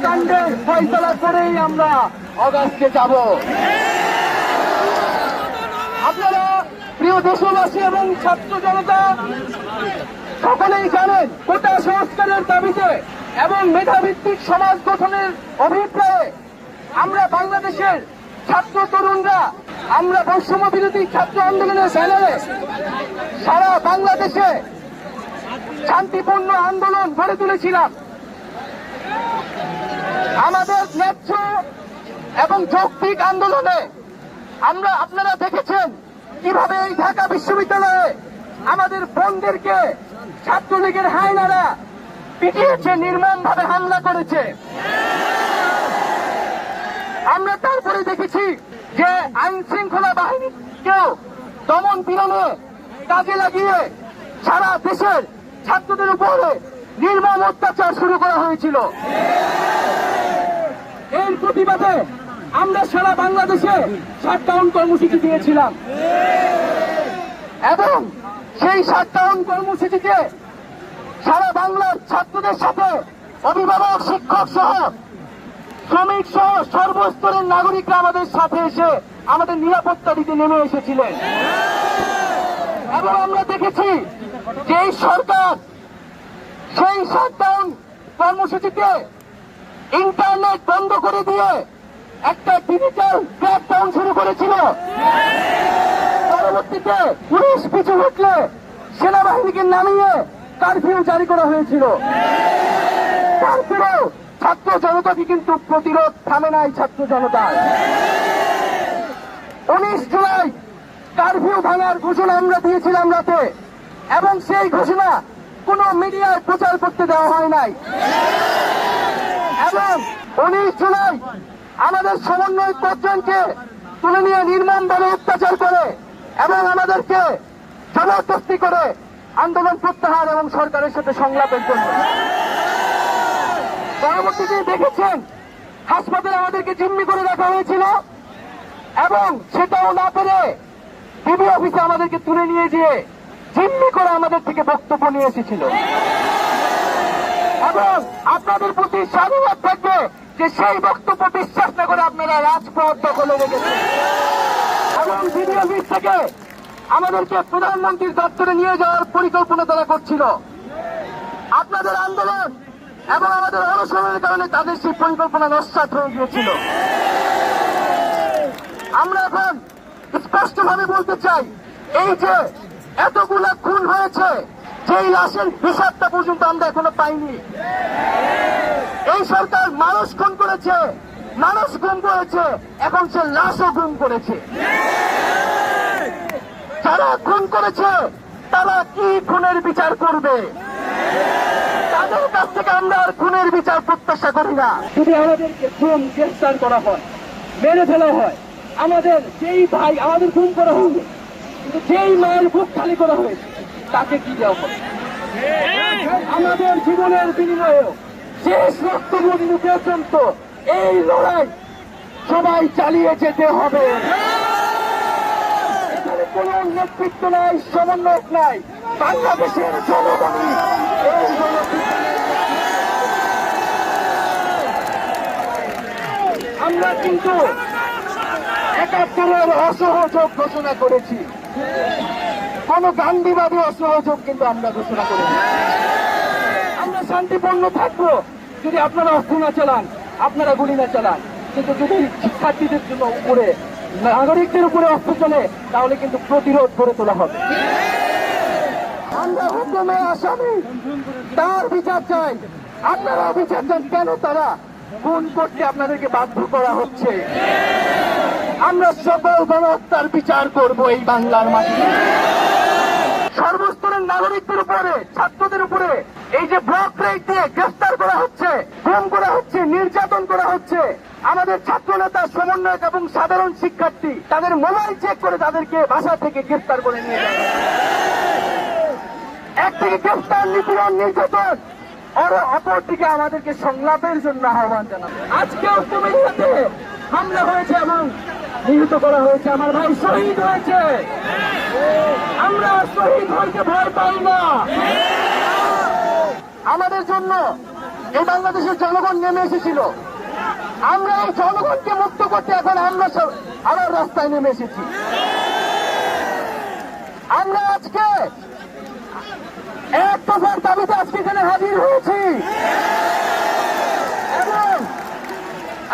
হত্যাকাণ্ডের ফয়সলা করেই আমরা অগাস্টে যাব। আপনারা প্রিয় দেশবাসী এবং ছাত্র জনতা, সকলেই জানেন কোটা সংস্কারের দাবিতে এবং মেধাভিত্তিক সমাজ গঠনের অভিপ্রায়ে আমরা বাংলাদেশের ছাত্র তরুণরা, আমরা বৈষম্য বিরোধী ছাত্র আন্দোলনের ব্যানারে সারা বাংলাদেশে শান্তিপূর্ণ আন্দোলন গড়ে তুলেছিলাম। ন্যায্য এবং যৌক্তিক আন্দোলনে আমরা আপনারা দেখেছেন কীভাবে এই ঢাকা বিশ্ববিদ্যালয়ে আমাদের বোনদেরকে ছাত্রলীগের হায়নারা পিটিয়েছে নির্মম ভাবে হামলা করেছে। আমরা তারপরে দেখেছি যে আইন শৃঙ্খলা বাহিনীকেও দমন পীড়নে কাজে লাগিয়ে সারা দেশের ছাত্রদের উপরে নির্মম অত্যাচার শুরু করা হয়েছিল। এর প্রতিবাদে আমরা সারা বাংলাদেশে শাটডাউন কর্মসূচি দিয়েছিলাম। এবং সেই শাটডাউন কর্মসূচিতে সারা বাংলার ছাত্রদের সাথে অভিভাবক, শিক্ষক সহ শ্রমিক সহ সর্বস্তরের নাগরিকরা আমাদের সাথে এসে আমাদের নিরাপত্তা দিতে নেমে এসেছিলেন। এবং আমরা দেখেছি যে সরকার সেই শাটডাউন কর্মসূচিতে ইন্টারনেট বন্ধ করে দিয়ে একটা ডিজিটাল ক্র্যাকডাউন শুরু করেছিল। পরবর্তীতে পুলিশ পিছু উঠলে সেনাবাহিনীকে নামিয়ে কারফিউ জারি করা হয়েছিল। তারপরেও ছাত্র জনতাকে কিন্তু প্রতিরোধ থামে নাই ছাত্র জনতার উনিশ জুলাই কারফিউ ভাঙার ঘোষণা আমরা দিয়েছিলাম রাতে এবং সেই ঘোষণা কোন মিডিয়ায় প্রচার করতে দেওয়া হয় নাই। এবং উনিশ জুলাই আমাদের সমন্বয় পর্যন্তকে তুলে নিয়ে নির্মমভাবে অত্যাচার করে এবং আমাদেরকে জবরদস্তি করে আন্দোলন প্রত্যাহার এবং সরকারের সাথে সংলাপের জন্য। পরবর্তীতে দেখেছেন হাসপাতালে আমাদেরকে জিম্মি করে রাখা হয়েছিল এবং সেটাও না পেরে ডিবি অফিসে আমাদেরকে তুলে নিয়ে গিয়ে জিম্মি করে আমাদের থেকে বক্তব্য নিয়ে এসেছিল। এবং আপনাদের প্রতি স্বাধীনতা থাকবে যে সেই বক্তব্য বিশ্বাস না করে আপনারা রাজপথ দখলে রেখেছেন। এবং ডিবি অফিস থেকে আমাদেরকে প্রধানমন্ত্রীর দপ্তরে নিয়ে যাওয়ার পরিকল্পনা তারা করছিল। আপনাদের আন্দোলন এবং আমাদের অনশনের কারণে তাদের সেই পরিকল্পনা নস্বাত হয়ে গিয়েছিল। আমরা এখন স্পষ্টভাবে বলতে চাই, এই যে এতগুলা খুন হয়েছে যেই লাশের হিসাবটা পর্যন্ত আমরা এখনও পাইনি। এই সরকার মানুষ খুন করেছে, মানুষ গুম করেছে, এখন সে লাশও গুম করেছে। যারা খুন করেছে, তারা কি খুনের বিচার করবে? তাদের কাছ থেকে আমরা আর খুনের বিচার প্রত্যাশা করি না। যদি আমাদেরকে খুন গ্রেফতার করা হয়, মেরে ফেলা হয়, আমাদের যেই ভাই আমাদের খুন করা হবে কিন্তু যেই মায়ের বুক খালি করা হয়েছে তাকে কি দেওয়া হবে? আমাদের জীবনের বিনিময়ে শেষ রক্তবন্ধু পর্যন্ত এই লড়াই সবাই চালিয়ে যেতে হবে। এখানে কোনো নেতৃত্ব নাই, সমন্বয়ক নাই। বাংলাদেশের আমরা কিন্তু একাত্তরের অসহযোগ ঘোষণা করেছি। কোন গান্ধীবাদী অসহযোগ কিন্তু আমরা ঘোষণা করেছি আমরা শান্তিপূর্ণ থাকব যদি আপনারা অস্ত্র না চালান, আপনারা গুলি না চালান। কিন্তু যদি শিক্ষার্থীদের জন্য উপরে, নাগরিকদের উপরে অস্ত্র চলে, তাহলে কিন্তু প্রতিরোধ গড়ে তোলা হবে। আমরা হুকুমে আসামি, তার বিচার চাই। আপনারা বিচার চান কেন তারা? খুন করতে আপনাদেরকে বাধ্য করা হচ্ছে? আমরা সকল গণহত্যার বিচার করব এই বাংলার মাটিতে। নাগরিকদের উপরে, ছাত্রদের উপরে, এই যে ব্লক রেট দিয়ে গ্রেফতার করা হচ্ছে, গুম করা হচ্ছে, নির্যাতন করা হচ্ছে, আমাদের ছাত্র নেতা সমন্বয়ক এবং সাধারণ শিক্ষার্থী, তাদের মোবাইল চেক করে তাদেরকে বাসা থেকে গ্রেফতার করে নিয়ে যায়। একদিকে গ্রেফতার, নিপীড়ন, নির্যাতন, আর অপরদিকে আমাদেরকে সংলাপের জন্য আহ্বান জানাব। কুমিল্লাতে হামলা হয়েছে এবং নিহত করা হয়েছে। আমার ভাই শহীদ হয়েছে। আমরা শহীদ হইতে ভয় পাই না। আমাদের জন্য এই বাংলাদেশের জনগণ নেমে এসেছিল। আমরা এই জনগণকে মুক্ত করতে এখন আমরা আবার রাস্তায় নেমে এসেছি। আমরা আজকে এক দফার দাবিতে আজকে এখানে হাজির হয়েছি।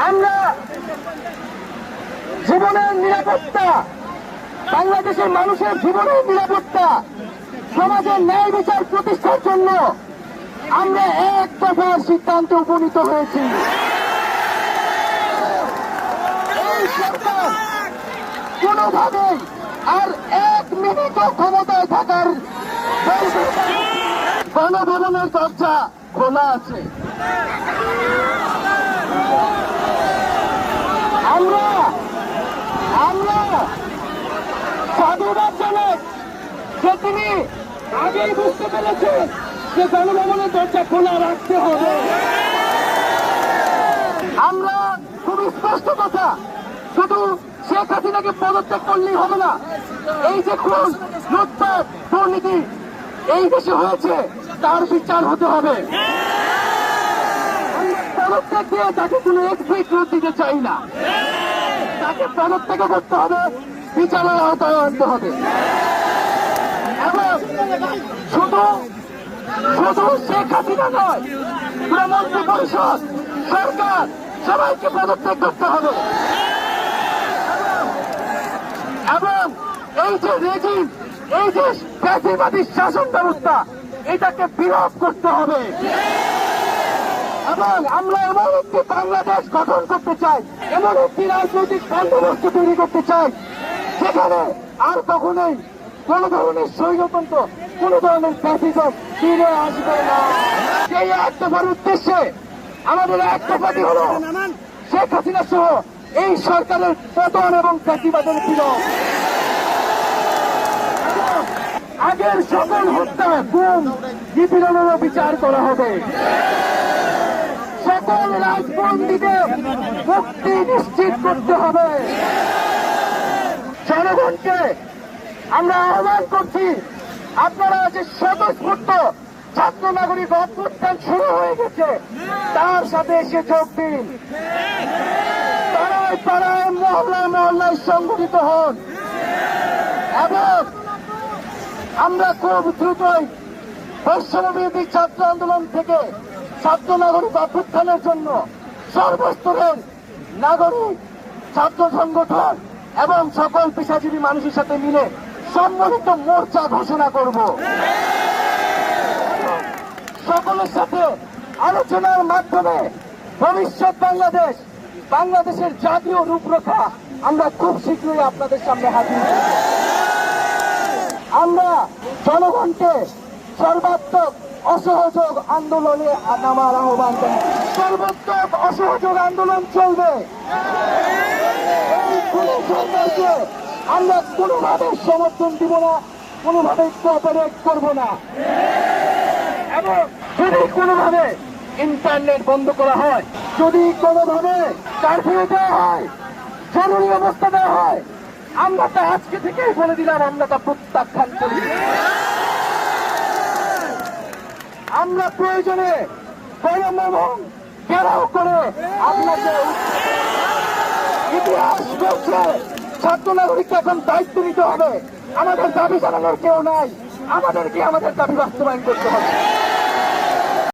আমরা জীবনের নিরাপত্তা বাংলাদেশের মানুষের জীবনের নিরাপত্তা, সমাজের ন্যায় বিচার প্রতিষ্ঠার জন্য আমরা এক দফার সিদ্ধান্তে উপনীত হয়েছি। এই সরকার কোনোভাবেই আর এক মিনিট ক্ষমতায় থাকার গণভবনের দরজা খোলা আছে। আমরা আমরা সাধুবাদ জানাই যে তিনি আগেই বুঝতে পেরেছেন যে গণভবনের দরজা খোলা রাখতে হবে। আমরা খুব স্পষ্ট কথা, শুধু শেখ হাসিনাকে পদত্যাগ করলেই হবে না। এই যে খুন, লুটপাট, দুর্নীতি, এই দেশে হয়েছে, তার বিচার হতে হবে। পদত্যাগ দিয়ে তাকে কোনো এক্সিট রোড দিতে চাই না। তাকে পদত্যাগ করতে হবে। বিচারের আওতায় আনতে হবে। এবং শুধু শুধু শেখ হাসিনা নয় মন্ত্রী পরিষদ, সরকার, সবাইকে পদত্যাগ করতে হবে। এবং এই যে রেজিম, এই যে ফ্যাসিবাদী শাসন ব্যবস্থা, এটাকে বিরোধ করতে হবে। এবং আমরা এমন একটি বাংলাদেশ গঠন করতে চাই, এমন একটি রাজনৈতিক বন্দোবস্ত তৈরি করতে চাই যেখানে আর কখনোই কোন ধরনের স্বৈরতন্ত্র কোন ধরনের ফ্যাসিজম ফিরে আসবে না। সেই এক দফার উদ্দেশ্যে আমাদের এক দফাটি হল? শেখ হাসিনা সহ এই সরকারের পতন এবং ফ্যাসিবাদের বিরোধ। আগের সকল হত্যা, গুম, নিপীড়নেরও বিচার করা হবে। সকল রাজবন্দীদের মুক্তি নিশ্চিত করতে হবে। জনগণকে আমরা আহ্বান করছি, আপনারা যে স্বতঃস্ফূর্ত ছাত্র নাগরিক অভ্যুত্থান শুরু হয়ে গেছে, তার সাথে এসে যোগ দিন। পাড়ায় পাড়ায় মহল্লায় মহল্লায় সংগঠিত হন। এবং আমরা খুব দ্রুতই বৈষম্যবিরোধী ছাত্র আন্দোলন থেকে ছাত্র নাগরিক অভ্যুত্থানের জন্য সর্বস্তরের নাগরিক ছাত্র সংগঠন এবং সকল পেশাজীবী মানুষের সাথে মিলে সম্মিলিত মোর্চা ঘোষণা করব। সকলের সাথে আলোচনার মাধ্যমে ভবিষ্যৎ বাংলাদেশ, বাংলাদেশের জাতীয় রূপরেখা আমরা খুব শীঘ্রই আপনাদের সামনে হাজির আমরা জনগণকে সর্বাত্মক অসহযোগ আন্দোলনে নামার আহ্বান জানাই। সর্বাত্মক অসহযোগ আন্দোলন চলবে। আমরা কোনোভাবে সমর্থন দিব না কোনোভাবে কোঅপারেট করব না। এবং যদি কোনোভাবে ইন্টারনেট বন্ধ করা হয়, যদি কোনোভাবে কারফিউ দেওয়া হয়, জরুরি অবস্থা দেওয়া হয়, আমরা তা আজকে থেকেই বলে দিলাম, আমরা তা প্রত্যাখ্যান করি। আমরা প্রয়োজনে এবং ঘেরাও করে আপনাকে ছাত্র নাগরিককে এখন দায়িত্ব নিতে হবে। আমাদের দাবি জানানোর কেউ নাই। আমাদেরকে আমাদের দাবি বাস্তবায়ন করতে হবে?